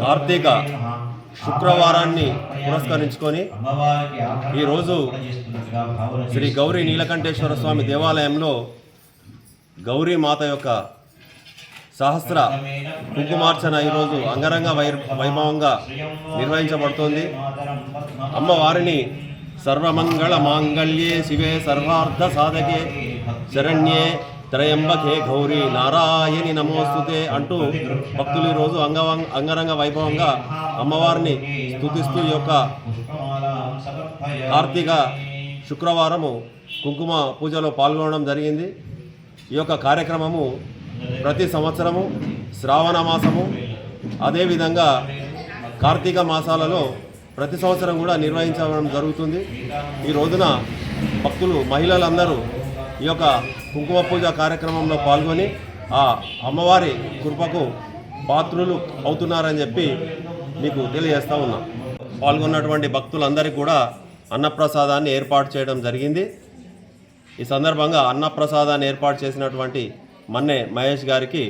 కార్తీక శుక్రవారాన్ని పురస్కరించుకొని ఈరోజు శ్రీ గౌరీ నీలకంఠేశ్వర స్వామి దేవాలయంలో గౌరీ మాత యొక్క సహస్ర కుంకుమార్చన ఈరోజు అంగరంగ వై వైభవంగా నిర్వహించబడుతోంది. అమ్మవారిని సర్వమంగళ మాంగళ్యే శివే సర్వార్థ సాధకే శరణ్యే త్రయంబకే గౌరీ నారాయణి నమోస్తుతే అంటూ భక్తులు ఈరోజు అంగవం అంగరంగ వైభవంగా అమ్మవారిని స్థుతిస్తూ యొక్క కార్తీక శుక్రవారము కుంకుమ పూజలో పాల్గొనడం జరిగింది. ఈ యొక్క కార్యక్రమము ప్రతి సంవత్సరము శ్రావణ మాసము. అదేవిధంగా కార్తీక మాసాలలో ప్రతి సంవత్సరం కూడా నిర్వహించడం జరుగుతుంది. ఈ రోజున భక్తులు మహిళలందరూ ఈ యొక్క కుంకుమ పూజ కార్యక్రమంలో పాల్గొని ఆ అమ్మవారి కృపకు పాత్రులు అవుతున్నారని చెప్పి మీకు తెలియజేస్తా ఉన్నాం. పాల్గొన్నటువంటి భక్తులందరికీ కూడా అన్నప్రసాదాన్ని ఏర్పాటు చేయడం జరిగింది. ఈ సందర్భంగా అన్నప్రసాదాన్ని ఏర్పాటు చేసినటువంటి మన్నే మహేష్ గారికి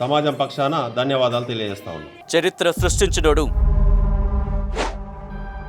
సమాజం పక్షాన ధన్యవాదాలు తెలియజేస్తా ఉన్నాం. చరిత్ర సృష్టించినోడు